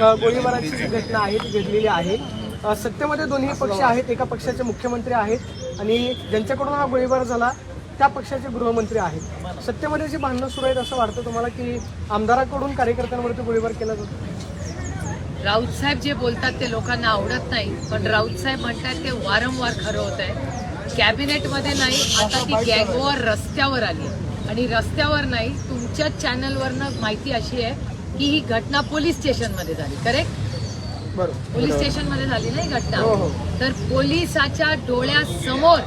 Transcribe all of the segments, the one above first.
अ, गोळीबाराची जी घटना आहे ती घडलेली आहे. सत्तेमध्ये दोन्ही पक्ष आहेत. एका पक्षाचे मुख्यमंत्री आहेत आणि ज्यांच्याकडून हा गोळीबार झाला त्या पक्षाचे गृहमंत्री आहेत. सत्तेमध्ये जी भांडणं सुरू आहेत असं वाटतं तुम्हाला की आमदाराकडून कार्यकर्त्यांवरती गोळीबार केला जातो? राऊत साहेब जे बोलतात ते लोकांना आवडत नाही. पण राऊत साहेब म्हणतात ते वारंवार खरं होत आहे. कॅबिनेटमध्ये नाही आता ती गॅगवर रस्त्यावर आली. आणि रस्त्यावर नाही तुमच्याच चॅनलवरनं माहिती अशी आहे की ही घटना पोलीस स्टेशनमध्ये झाली करेक्ट बरोबर. पोलीस स्टेशनमध्ये झाली नाही घटना. हो, हो. तर पोलिसाच्या डोळ्यासमोर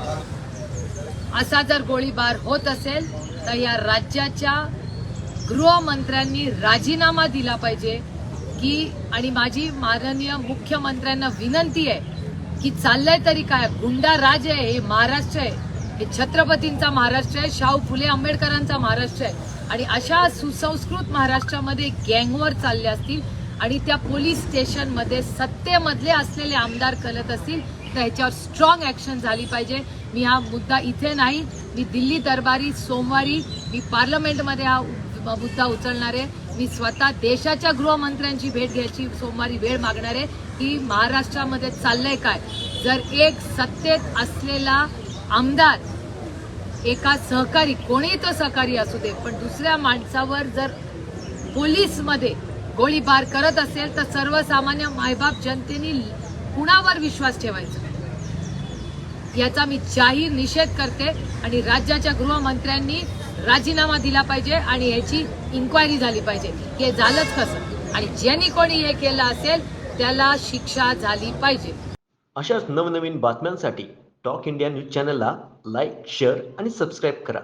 असा जर गोळीबार होत असेल तर या राज्याच्या गृहमंत्र्यांनी राजीनामा दिला पाहिजे की आणि माझी माननीय मुख्यमंत्र्यांना विनंती आहे की चाललंय तरी काय? गुंडा राज आहे हे महाराष्ट्र आहे. हे छत्रपतींचा महाराष्ट्र आहे शाहू फुले आंबेडकरांचा महाराष्ट्र आहे. आणि अशा सुसंस्कृत महाराष्ट्रामध्ये गँगवर चालले असतील आणि त्या पोलीस स्टेशनमध्ये सत्तेमधले असलेले आमदार करत असतील तर ह्याच्यावर स्ट्रॉंग ॲक्शन झाली पाहिजे. मी हा मुद्दा इथे नाही. मी दिल्ली दरबारी सोमवारी मी पार्लमेंटमध्ये हा मुद्दा उचलणार आहे. मी स्वतः देशाच्या गृहमंत्र्यांची भेट घ्यायची सोमवारी वेळ मागणार आहे. की महाराष्ट्रामध्ये चाललंय काय? जर एक सत्तेत असलेला आमदार एका सहकारी कोणीही तो सहकारी असू दे पण दुसऱ्या माणसावर जर पोलीसमध्ये गोळीबार करत असेल तर सर्वसामान्य मायबाप जनतेने कुणावर विश्वास ठेवायचा? याचा मी जाहीर निषेध करते आणि राज्याच्या गृहमंत्र्यांनी राजीनामा दिला पाहिजे आणि याची इन्क्वायरी झाली पाहिजे. हे झालंच कसं? आणि ज्यांनी कोणी हे केलं असेल त्याला शिक्षा झाली पाहिजे. अशाच नवनवीन बातम्यांसाठी टॉक इंडिया न्यूज चॅनलला लाईक शेअर आणि सबस्क्राईब करा.